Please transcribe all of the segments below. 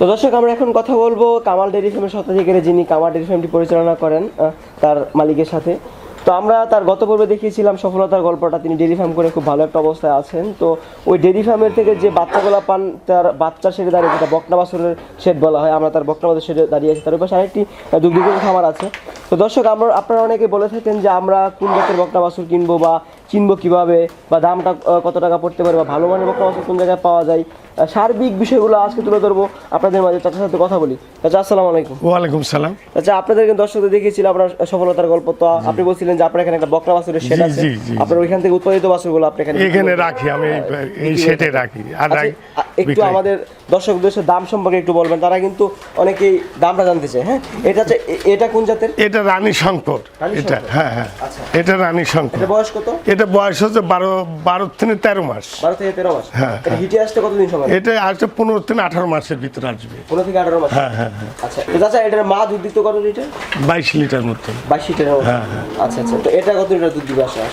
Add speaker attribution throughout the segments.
Speaker 1: তো দর্শক, আমরা এখন কথা বলব কামাল ডেরি ফার্মের স্বত্বাধিকারী যিনি কামাল ডেরি ফার্মটি পরিচালনা করেন তার মালিকের সাথে। তো আমরা তার গত পর্বে দেখিয়েছিলাম সফলতার গল্পটা তিনি ডেরি ফার্ম করে খুব ভালো একটা অবস্থায় আছেন। তো ওই ডেরি ফার্মের থেকে যে বাচ্চাগুলো পান তার বাচ্চা সেটে দাঁড়িয়ে যেটা বকনাবাসুরের শেড বলা হয় আমরা তার বকনা বাছুর শেডে দাঁড়িয়ে আছি। তার পাশে আরেকটি দুগ্ধ খামার আছে। তো দর্শক আমরা আপনারা অনেকে বলে থাকেন যে আমরা কোন জাতের বকনা বাছুর কিনবো বা চিনবো কীভাবে বা দামটা কত টাকা পড়তে পারে বা ভালো মানের বকনা বাছুর কোন জায়গায় পাওয়া যায়। সার্বিক বিষয়গুলো আজকে তুলে ধরবো আপনাদের মাঝে চাচার সাথে কথা বলি। চাচা আসসালামু আলাইকুম।
Speaker 2: ওয়ালাইকুম সালাম।
Speaker 1: আচ্ছা আপনাদের কিন্তু দর্শকদের দেখিয়েছিল আপনার সফলতার গল্প তো আপনি বলছিলেন যে আপনার এখানে একটা বকনা বাছুরের শেড আছে। আপনার ওইখান থেকে উৎপাদিত বাছুরগুলো আপনি এখানে
Speaker 2: এখানে রাখি আমি এই- সেটে রাখি আর
Speaker 1: আচ্ছা, একটু আমাদের দর্শকদের সাথে দাম সম্পর্কে একটু বলবেন তারা কিন্তু অনেকেই দামটা জানতে চায় হ্যাঁ? এটা এটা কোন জাতের?
Speaker 2: এটা রানী শঙ্কর। এটা হ্যাঁ হ্যাঁ।
Speaker 1: আচ্ছা।
Speaker 2: এটা রানী শঙ্কর।
Speaker 1: এটা বয়স কত?
Speaker 2: এটা বয়স হচ্ছে বারো বারো থেকে তেরো মাস।
Speaker 1: বারো থেকে তেরো মাস।
Speaker 2: হ্যাঁ,
Speaker 1: হিটে আসতে কতদিন সময়? লাগে?
Speaker 2: এটা আসছে পনেরো থেকে আঠারো মাসের ভিতরে আসবে।
Speaker 1: পনেরো থেকে আঠারো মাস।
Speaker 2: হ্যাঁ হ্যাঁ হ্যাঁ।
Speaker 1: আচ্ছা চাচা এটার মা দুধ দিত কত লিটার?
Speaker 2: বাইশ লিটার মতো।
Speaker 1: বাইশ লিটার
Speaker 2: হ্যাঁ, হ্যাঁ।
Speaker 1: আচ্ছা আচ্ছা। তো এটা কত লিটার দুধ দিবে আসলে?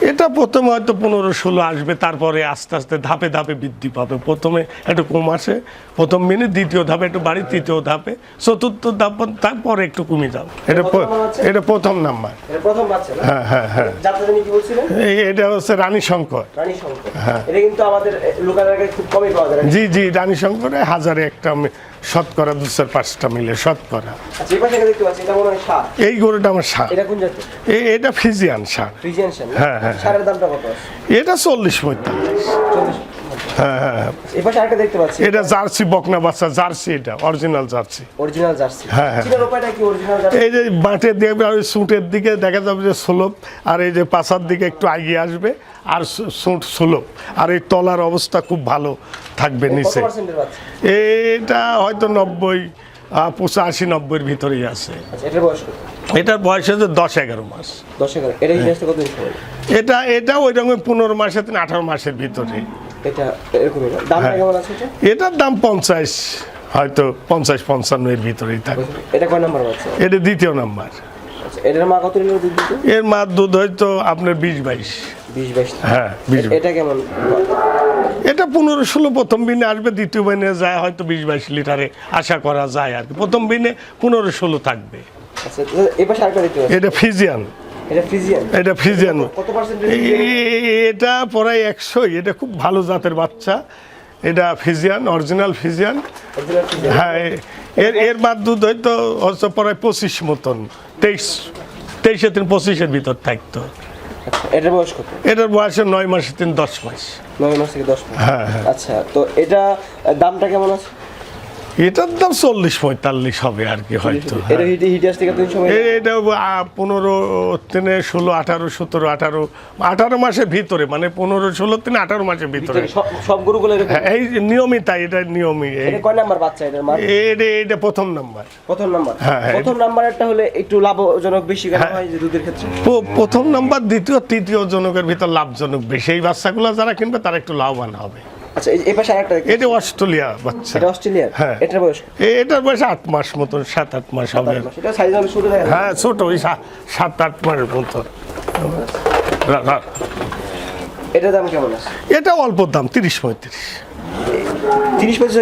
Speaker 2: এটা প্রথমে হয়তো পনেরো ষোলো আসবে তারপরে আস্তে আস্তে ধাপে ধাপে বৃদ্ধি পাবে। প্রথমে একটু কম আসে প্রথম মিনিট দ্বিতীয় ধাপে একটু বাড়ি তৃতীয় ধাপে চতুর্থ ধাপ তারপরে একটু কমে যাবে। এটা
Speaker 1: প্রথম
Speaker 2: এটা প্রথম নাম্বার। হ্যাঁ হ্যাঁ হ্যাঁ।
Speaker 1: যাত্রা তুমি কি বলছিলেন
Speaker 2: এই এটা হচ্ছে রানী শঙ্কর। হ্যাঁ।
Speaker 1: এটা কিন্তু আমাদের লোকাল এলাকায় খুব কমই পাওয়া যায়
Speaker 2: জি জি রানী শঙ্করে হাজারে একটা শতকরা দু চার পাঁচটা মিলে শতকরা।
Speaker 1: আচ্ছা এই পাশে দেখতে পাচ্ছি এটা সার।
Speaker 2: এই গরুটা আমার সার।
Speaker 1: এটা
Speaker 2: এ- এটা ফিজিয়ান সার। হ্যাঁ, হ্যাঁ,
Speaker 1: সারের দামটা কত?
Speaker 2: এটা চল্লিশ পঁয়তাল্লিশ। হ্যাঁ হ্যাঁ হ্যাঁ।
Speaker 1: আরেকটা দেখতে পাচ্ছি।
Speaker 2: এটা জার্সি বকনা বাচ্চা জার্সি এটা অরিজিনাল জার্সি।
Speaker 1: Original jersey.
Speaker 2: হ্যাঁ, হ্যাঁ।
Speaker 1: কি? Original jersey?
Speaker 2: এই যে মাঠের দিকে আর ওই সুটের দিকে দেখা যাবে যে সুলভ আর এই যে পাশার দিকে একটু আসবে আর সু- সুট সুলভ। আর এই তলার অবস্থা খুব ভালো থাকবে নিচে। এটা হয়তো নব্বই পঁচাশি নব্বইয়ের ভিতরেই আছে।
Speaker 1: আচ্ছা এটার বয়স
Speaker 2: হচ্ছে দশ এগারো মাস।
Speaker 1: দশ এটা?
Speaker 2: এটা ওই রকম পনেরো মাসের থেকে আঠারো মাসের ভিতরে। হ্যাঁ। এটার দাম পঞ্চাশ হয়তো পঞ্চাশ পঞ্চান্ন এর ভিতরেই থাকে।
Speaker 1: এটা কয় নাম্বার
Speaker 2: এটা দ্বিতীয় নাম্বার।
Speaker 1: আচ্ছা এটার মা কত লিটার দুধ
Speaker 2: এর হয়তো আপনার বিশ বাইশ।
Speaker 1: বিশ বাইশ।
Speaker 2: হ্যাঁ
Speaker 1: এটা কেমন?
Speaker 2: এটা পনেরো ষোলো প্রথম বিনে আসবে দ্বিতীয় বিনে যায় হয়তো বিশ বাইশ লিটারে আশা করা যায় আর কি। প্রথম বিনে পনেরো ষোলো থাকবে।
Speaker 1: আচ্ছা
Speaker 2: এটা ফিজিয়ান।
Speaker 1: এটা
Speaker 2: ফিজিয়ান? এটা প্রায় একশোই। এটা খুব ভালো জাতের বাচ্চা। এটা ফিজিয়ান অরিজিনাল ফিজিয়ান। হ্যাঁ এর এর মার দুধ হয়তো প্রায় পঁচিশ মতন। তেইশ তেইশে তিন পঁচিশের ভিতর থাকতো।
Speaker 1: এটার বয়স কত?
Speaker 2: এটার বয়স নয় মাস তিন দশ মাস।
Speaker 1: নয় মাস থেকে দশ মাস।
Speaker 2: হ্যাঁ হ্যাঁ।
Speaker 1: আচ্ছা তো এটা দামটা কেমন আছে?
Speaker 2: এটার দাম চল্লিশ পঁয়তাল্লিশ হবে আর কি হয়তো হ্যাঁ।
Speaker 1: এটা
Speaker 2: আ, পনেরো তিনে ষোলো আঠারো সতেরো আঠারো আঠারো মাসের ভিতরে মানে পনেরো ষোলো তিনে আঠারো মাসের ভিতরে
Speaker 1: সব গরুগুলো
Speaker 2: হ্যাঁ, এই নিয়মই তাই এটা নিয়মই।
Speaker 1: কয় নাম্বার বাচ্চা
Speaker 2: এটা এটা প্রথম নাম্বার।
Speaker 1: প্রথম নাম্বার?
Speaker 2: হ্যাঁ, হ্যাঁ।
Speaker 1: প্রথম নাম্বারটা হলে একটু লাভজনক বেশি
Speaker 2: হ্যাঁ।
Speaker 1: হয় দুধের ক্ষেত্রে?
Speaker 2: প্রথম নাম্বার দ্বিতীয় তৃতীয় জনকের ভিতর লাভজনক বেশি। এই বাচ্চাগুলো যারা কিনবে তারা একটু লাভবান হবে।
Speaker 1: আচ্ছা এই পাশে আরেকটা
Speaker 2: এটা অস্ট্রেলিয়া বাচ্চা।
Speaker 1: এটা অস্ট্রেলিয়া
Speaker 2: হ্যাঁ।
Speaker 1: এটার বয়স?
Speaker 2: এটার বয়স আট মাস মতন সাত আট মাস হবে।
Speaker 1: এটা সাইজ
Speaker 2: হ্যাঁ ছোট ওই সাত আট মাসের মতো রা- রা-
Speaker 1: দাম কেমন আছে?
Speaker 2: এটা অল্প দাম তিরিশ পঁয়ত্রিশ।
Speaker 1: তিরিশ পঁচিশ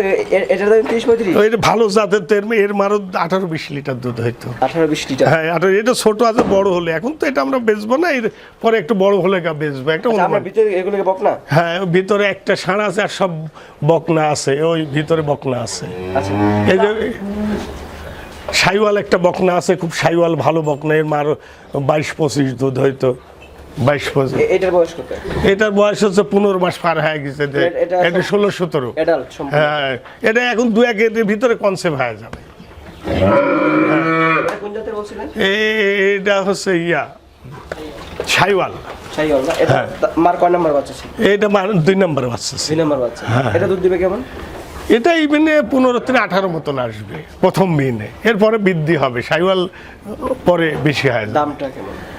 Speaker 1: এটার দাম তিরিশ পঁয়ত্রিশ?
Speaker 2: এটা ভালো জাতের তো এর- এর মারও আঠারো বিশ লিটার দুধ হইতো।
Speaker 1: আঠারো বিশ লিটার?
Speaker 2: হ্যাঁ আর এটা ছোট আছে বড় হলে। এখন তো এটা আমরা বেচবো না এর পরে একটু বড় হলে গা বেচবো একটা
Speaker 1: আচ্ছা, আমরা ভিতরে এগুলোকে
Speaker 2: হ্যাঁ ভিতরে একটা ষাঁড় আছে আর সব বকনা আছে ওই ভিতরে বকনা আছে।
Speaker 1: আচ্ছা।
Speaker 2: এই যে সাইওয়াল একটা বকনা আছে খুব সাইওয়াল ভালো বকনা এর মার বাইশ পঁচিশ দুধ হয়তো বাইশ
Speaker 1: এ- এটার বয়স কত?
Speaker 2: এটার বয়স হচ্ছে পনেরো মাস পার হয়ে গেছে
Speaker 1: এটা
Speaker 2: ষোলো সতেরো। হ্যাঁ এটা এখন দু এক এর ভিতরে কনসেপ্ট হয়ে যাবে।
Speaker 1: এটা
Speaker 2: হচ্ছে ইয়া হ্যাঁ।
Speaker 1: মার কয় নাম্বার বাচ্চা
Speaker 2: এটা মার দুই নম্বর বাচ্চা
Speaker 1: দুই নাম্বার বাচ্চা।
Speaker 2: হ্যাঁ।
Speaker 1: এটা দুধ দিবে কেমন?
Speaker 2: এটা ইভেনে পনেরো থেকে আঠারো মতন আসবে প্রথম মিনে এরপরে বৃদ্ধি হবে। সাইওয়াল পরে বেশি হয়
Speaker 1: দামটা কেমন?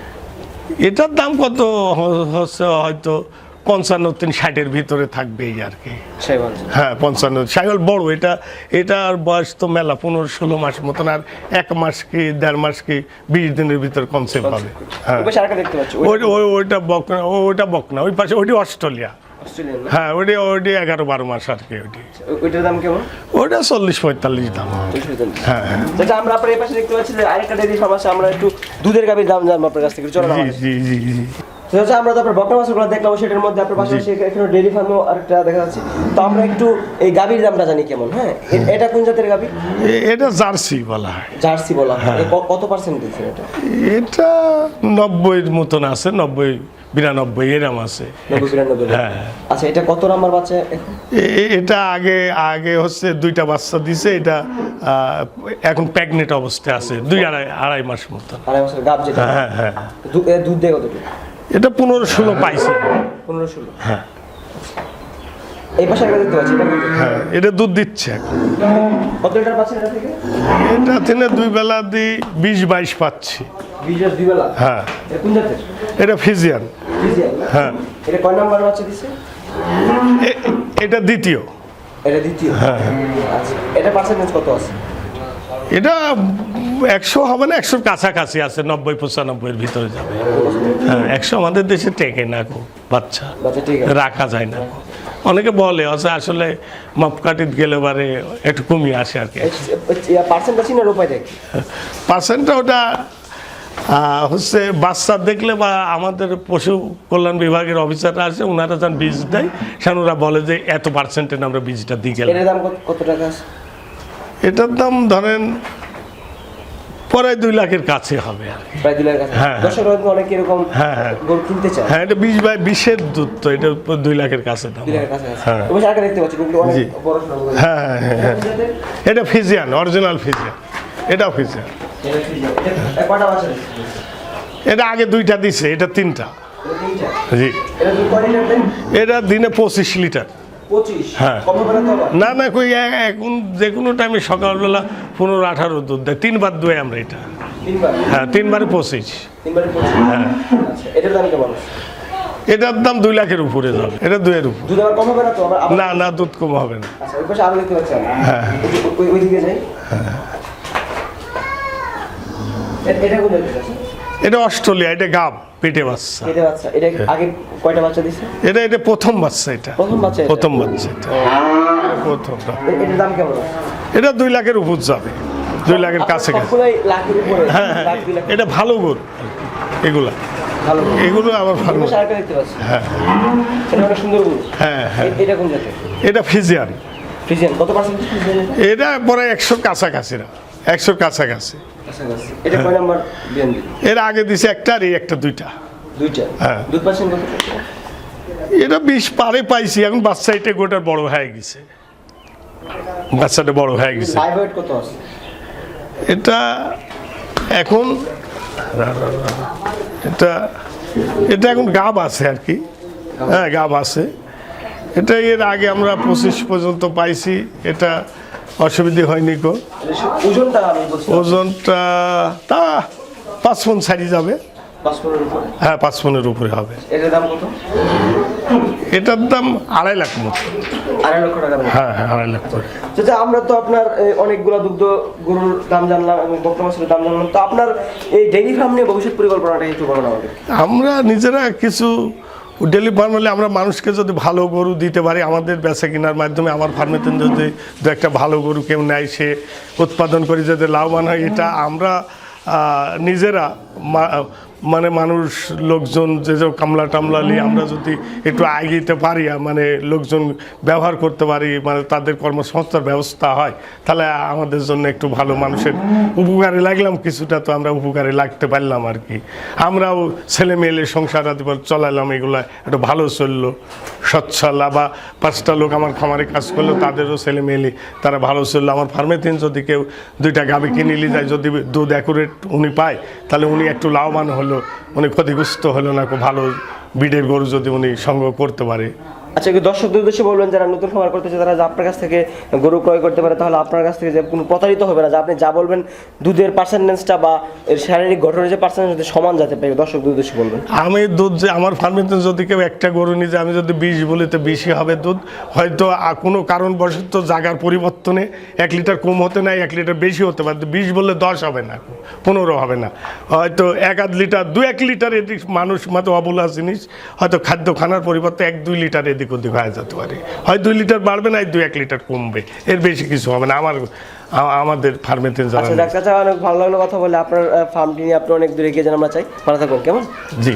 Speaker 2: এটার দাম কত হচ্ছে হয়তো পঞ্চান্ন তিন ষাটের ভিতরে থাকবে এই আর কি। হ্যাঁ পঞ্চান্ন। সাইকেল বড় এটা এটার বয়স তো মেলা পনেরো ষোলো মাস মতন আর এক মাস কি দেড় মাস কি বিশ দিনের ভিতরে কনসেপ্ট হবে হ্যাঁ। ওইটা বকনা ওইটা বকনা ওই পাশে ওইটি অস্ট্রেলিয়া। হ্যাঁ ওইটি ওইটি এগারো বারো মাস আর কি ওইটি
Speaker 1: ও- ওইটার দাম কেমন?
Speaker 2: ওইটা চল্লিশ পঁয়তাল্লিশ দাম। হ্যাঁ হ্যাঁ।
Speaker 1: যেটা আমরা আপনার এই পাশে দেখতে পাচ্ছি যে আরেকটা ডেয়ারি ফার্ম আছে আমরা একটু দুধের গাভীর দাম জানব আপনার কাছ থেকে চলো
Speaker 2: জি জি জি জি।
Speaker 1: হচ্ছে আমরা তো আপনার বকনা মাছগুলো দেখলাম সেটার মধ্যে আপনার পাশাপাশি এখানে ডেয়ারি ফার্মও আরেকটা দেখা যাচ্ছে। তো আমরা একটু এই গাভীর দামটা জানি কেমন হ্যাঁ? এটা কোন জাতের গাভী?
Speaker 2: এটা জার্সি বলা হয়।
Speaker 1: জার্সি বলা হয়। কত পার্সেন্ট দিচ্ছেন এটা?
Speaker 2: এটা নব্বইয়ের মতন আছে নব্বই বিরানব্বই এরম আছে। হ্যাঁ।
Speaker 1: আচ্ছা এটা কত নাম্বার বাচ্চা?
Speaker 2: এটা আগে আগে হচ্ছে দুইটা বাচ্চা দিছে এটা এখন প্যাগনেট অবস্থায় আছে দুই আড়াই আড়াই মাস
Speaker 1: আড়াই বছর গাব যেটা।
Speaker 2: হ্যাঁ হ্যাঁ
Speaker 1: দুধ দেয় কতটুকু
Speaker 2: এটা পনেরো ষোলো পাইছে।
Speaker 1: পনেরো ষোলো।
Speaker 2: হ্যাঁ।
Speaker 1: এই পাশে একটা দেখতে পাচ্ছি এটা
Speaker 2: হ্যাঁ এটা দুধ দিচ্ছে এখন।
Speaker 1: কত লিটার পাচ্ছেন এটা থেকে?
Speaker 2: এটা থেকে দুই বেলা দিই বিশ বাইশ পাচ্ছি।
Speaker 1: বিশ দুই বেলা?
Speaker 2: হ্যাঁ।
Speaker 1: এটা কোন জাতের?
Speaker 2: এটা ফিজিয়ান? হ্যাঁ।
Speaker 1: এটা কয় নাম্বার বাচ্চা দিচ্ছে
Speaker 2: এটা দ্বিতীয়।
Speaker 1: এটা দ্বিতীয়?
Speaker 2: হ্যাঁ
Speaker 1: আচ্ছা এটা পার্সেন্টেজ কত আছে?
Speaker 2: এটা একশো হবে না একশোর কাছাকাছি আছে নব্বই পঁচানব্বইয়ের ভিতরে যাবে। হ্যাঁ একশো আমাদের দেশে টেকে না গো বাচ্চা। রাখা যায় না অনেকে বলে আছে আসলে মাপকাঠিত গেলে বারে একটু কমিয়ে আসে আর কি।
Speaker 1: পার্সেন্টটা চিনার
Speaker 2: ওটা হচ্ছে বাচ্চা দেখলে বা আমাদের পশু কল্যাণ বিভাগের অফিসাররা আছে ওনারা যান বীজ দেয় সেন ওরা বলে যে এত পার্সেন্টের আমরা বীজটা দিয়ে গেলাম।
Speaker 1: দাম কত- টাকা আছে?
Speaker 2: এটার দাম ধরেন প্রায় দুই লাখের কাছে হবে
Speaker 1: প্রায় দুই
Speaker 2: হ্যাঁ, হ্যাঁ।
Speaker 1: দর্শক অনেক এরকম
Speaker 2: হ্যাঁ, হ্যাঁ।
Speaker 1: গরু কিনতে চায়।
Speaker 2: হ্যাঁ এটা বিশ বাই বিশের দুধ তো এটা দুই লাখের কাছে দাম। হ্যাঁ।
Speaker 1: দেখতে পাচ্ছি অনেক বড়
Speaker 2: হ্যাঁ হ্যাঁ হ্যাঁ? এটা ফিজিয়ান অরিজিনাল ফিজিয়ান। এটাও ফিজিয়ান।
Speaker 1: এটা
Speaker 2: আগে দুইটা দিছে এটা তিনটা। জি।
Speaker 1: এটা
Speaker 2: দিনে পঁচিশ লিটার। হ্যাঁ।
Speaker 1: না
Speaker 2: না কই এখন যে কোনো টাইমে সকালবেলা পনেরো আঠারো দুধ দেয়। তিনবার দুয়ে আমরা এটা। হ্যাঁ তিনবারে পঁচিশ। হ্যাঁ।
Speaker 1: আচ্ছা এটার দাম
Speaker 2: দুই লাখের উপরে যাবে। এটা দুয়ের উপর।
Speaker 1: না
Speaker 2: না দুধ কম হবে না।
Speaker 1: আচ্ছা
Speaker 2: হ্যাঁ।
Speaker 1: ওই- ওই- ওইদিকে যাই এ- এটা
Speaker 2: অস্ট্রেলিয়া এটা গাব পেটে বাচ্চা।
Speaker 1: এটা বাচ্চা। এটা আগে কয়টা বাচ্চা দিছে?
Speaker 2: এটা এটা প্রথম বাচ্চা এটা।
Speaker 1: প্রথম বাচ্চা?
Speaker 2: প্রথম বাচ্চা এটা।
Speaker 1: এটার দাম কেমন?
Speaker 2: এটা দুই লাখের উপর যাবে। দুই লাখের কাছে কাছে হ্যাঁ হ্যাঁ। এটা ভালো গরু। এগুলা। এগুলো আবার ভালো
Speaker 1: দেখতে পাচ্ছি।
Speaker 2: হ্যাঁ।
Speaker 1: এটা
Speaker 2: হ্যাঁ হ্যাঁ।
Speaker 1: এটা কোন জাতের?
Speaker 2: এটা ফিজিয়ান।
Speaker 1: ফ্রিজিয়ান কত পার্সেন্ট
Speaker 2: এটা? পরে একশোর কাছাকাছি না। একশোর কাছাকাছি। এর আগে দিছে একটা আর এই একটা দুইটা। হ্যাঁ। এটা বিষ পারে পাইছি এখন বাচ্চা এটা গোটার বড় হয়ে গেছে। বাচ্চাটা বড় হয়ে গেছে। এটা এখন এটা এটা এখন গাব আছে আর কি। হ্যাঁ গাব আছে। এটা এর আগে আমরা পঁচিশ পর্যন্ত পাইছি। এটা অসুবিধে হয়নি কো
Speaker 1: ওজনটা
Speaker 2: ওজনটা তা পাঁচ ফোন ছাড়ি যাবে। হ্যাঁ পাঁচ ফোনের উপরে হবে।
Speaker 1: এটার দাম
Speaker 2: আড়াই লাখ মতো।
Speaker 1: আড়াই লক্ষ টাকা
Speaker 2: হ্যাঁ হ্যাঁ আড়াই লাখ করে।
Speaker 1: আমরা তো আপনার অনেকগুলো দুগ্ধ গরুর দাম জানলাম এবং বক্তা মাছের দাম জানলাম। তো আপনার এই ডেইরি ফার্ম নিয়ে ভবিষ্যৎ পরিকল্পনাটা একটু বলুন আমাদের
Speaker 2: আমরা নিজেরা কিছু ডেলি ফার্মলে আমরা মানুষকে যদি ভালো গরু দিতে পারি, আমাদের বেচা কেনার মাধ্যমে আমার ফার্মেতে যদি দু একটা ভালো গরু কেউ নেয়, সে উৎপাদন করে যদি লাভবান হয়, এটা আমরা নিজেরা মানে মানুষ লোকজন যে যে কামলা টামলা নিয়ে আমরা যদি একটু এগিয়ে পারি মানে লোকজন ব্যবহার করতে পারি মানে তাদের কর্মসংস্থার ব্যবস্থা হয় তাহলে আমাদের জন্য একটু ভালো মানুষের উপকারে লাগলাম কিছুটা তো আমরা উপকারে লাগতে পারলাম আর কি। আমরাও ছেলে মেয়েলে সংসার আদি চলালাম এগুলো একটু ভালো চলল সচ্ছল বা পাঁচটা লোক আমার খামারে কাজ করল তাদেরও ছেলে মেয়েলি তারা ভালো চলল। আমার ফার্মেতিন যদি কেউ দুইটা গাবি কিনে নিয়ে যায় যদি দুধ অ্যাকুরেট উনি পায় তাহলে উনি একটু লাভবান হলো। উনি ক্ষতিগ্রস্ত হলো না খুব ভালো বিডের গরু যদি উনি সংগ্রহ করতে পারে।
Speaker 1: আচ্ছা একটু দর্শকদের উদ্দেশ্যে বলবেন, যারা নতুন খামার করতেছে, তারা যে আপনার কাছ থেকে গরু ক্রয় করতে পারে, তাহলে আপনার কাছ থেকে যে কোনো প্রতারিত হবে না। যে আপনি যা বলবেন, দুধের পার্সেন্টেজটা বা এর শারীরিক গঠনের যে পার্সেন্টেজ সমান যাতে পারে দর্শকদের উদ্দেশ্যে বলবেন।
Speaker 2: আমি দুধ যে, আমার ফার্মেতে যদি কেউ একটা গরু নিয়ে আমি যদি বিষ বলি, তো বেশি হবে দুধ। হয়তো কোনো কারণবশত জায়গার পরিবর্তনে এক লিটার কম হতে নাই এক লিটার বেশি হতে পারে। বিষ বললে দশ হবে না, পনেরো হবে না। হয়তো এক আধ লিটার, দু এক লিটার এদিক মানুষ মাত্র অবলা জিনিস, হয়তো খাদ্য খানার পরিবর্তে এক দুই লিটার এদিক এদিক ওদিক হয়ে যেতে পারে। হয় দুই লিটার বাড়বে না দুই এক লিটার কমবে। এর বেশি কিছু হবে না। আমার আমাদের ফার্মেতে জানা
Speaker 1: আচ্ছা ডাক্তার অনেক ভালো লাগল কথা বলে। আপনার ফার্মটি নিয়ে আপনি অনেক দূরে গিয়ে যেন আমরা চাই। ভালো থাকুন কেমন?
Speaker 2: জি।